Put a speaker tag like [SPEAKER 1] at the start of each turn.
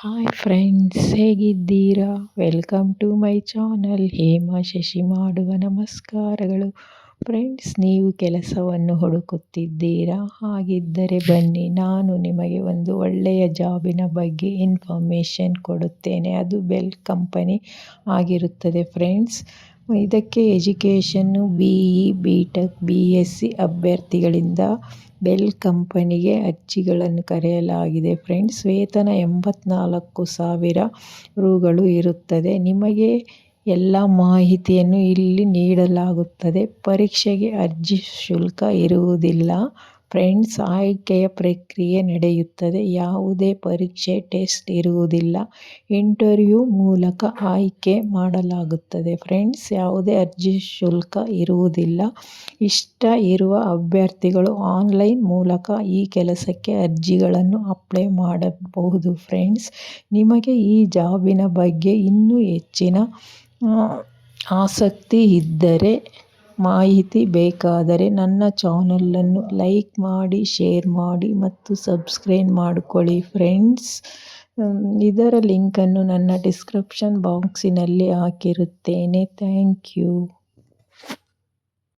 [SPEAKER 1] Hi friends ಹೇಗಿದ್ದೀರಾ? Welcome to my channel Hema Shashi ಮಾಡುವ ನಮಸ್ಕಾರಗಳು. ಫ್ರೆಂಡ್ಸ್ ನೀವು ಕೆಲಸವನ್ನು ಹುಡುಕುತ್ತಿದ್ದೀರಾ? ಹಾಗಿದ್ದರೆ ಬನ್ನಿ, ನಾನು ನಿಮಗೆ ಒಂದು ಒಳ್ಳೆಯ ಜಾಬಿನ ಬಗ್ಗೆ ಇನ್ಫಾರ್ಮೇಷನ್ ಕೊಡುತ್ತೇನೆ. ಅದು ಬೆಲ್ ಕಂಪನಿ ಆಗಿರುತ್ತದೆ. ಫ್ರೆಂಡ್ಸ್ ಇದಕ್ಕೆ education B E B tech B S C ಅಭ್ಯರ್ಥಿಗಳಿಂದ bell ಕಂಪನಿಗೆ ಅರ್ಜಿಗಳನ್ನು ಕರೆಯಲಾಗಿದೆ. ಫ್ರೆಂಡ್ಸ್, ವೇತನ ಎಂಬತ್ನಾಲ್ಕು ಸಾವಿರ ರೂಗಳು ಇರುತ್ತದೆ. ನಿಮಗೆ ಎಲ್ಲ ಮಾಹಿತಿಯನ್ನು ಇಲ್ಲಿ ನೀಡಲಾಗುತ್ತದೆ. ಪರೀಕ್ಷೆಗೆ ಅರ್ಜಿ ಶುಲ್ಕ ಇರುವುದಿಲ್ಲ. ಫ್ರೆಂಡ್ಸ್, ಆಯ್ಕೆಯ ಪ್ರಕ್ರಿಯೆ ನಡೆಯುತ್ತದೆ. ಯಾವುದೇ ಪರೀಕ್ಷೆ, ಟೆಸ್ಟ್ ಇರುವುದಿಲ್ಲ. ಇಂಟರ್ವ್ಯೂ ಮೂಲಕ ಆಯ್ಕೆ ಮಾಡಲಾಗುತ್ತದೆ. ಫ್ರೆಂಡ್ಸ್, ಯಾವುದೇ ಅರ್ಜಿ ಶುಲ್ಕ ಇರುವುದಿಲ್ಲ. ಇಷ್ಟ ಇರುವ ಅಭ್ಯರ್ಥಿಗಳು ಆನ್ಲೈನ್ ಮೂಲಕ ಈ ಕೆಲಸಕ್ಕೆ ಅರ್ಜಿಗಳನ್ನು ಅಪ್ಲೈ ಮಾಡಬಹುದು. ಫ್ರೆಂಡ್ಸ್, ನಿಮಗೆ ಈ ಜಾಬಿನ ಬಗ್ಗೆ ಇನ್ನೂ ಹೆಚ್ಚಿನ ಆಸಕ್ತಿ ಇದ್ದರೆ ಮಾಹಿತಿ ಬೇಕಾದರೆ ನನ್ನ ಚಾನಲನ್ನು ಲೈಕ್ ಮಾಡಿ, ಶೇರ್ ಮಾಡಿ ಮತ್ತು ಸಬ್ಸ್ಕ್ರೈಬ್ ಮಾಡಿಕೊಳ್ಳಿ ಫ್ರೆಂಡ್ಸ್. ಇದರ ಲಿಂಕನ್ನು ನನ್ನ ಡಿಸ್ಕ್ರಿಪ್ಷನ್ ಬಾಕ್ಸಿನಲ್ಲಿ ಹಾಕಿರುತ್ತೇನೆ. Thank you.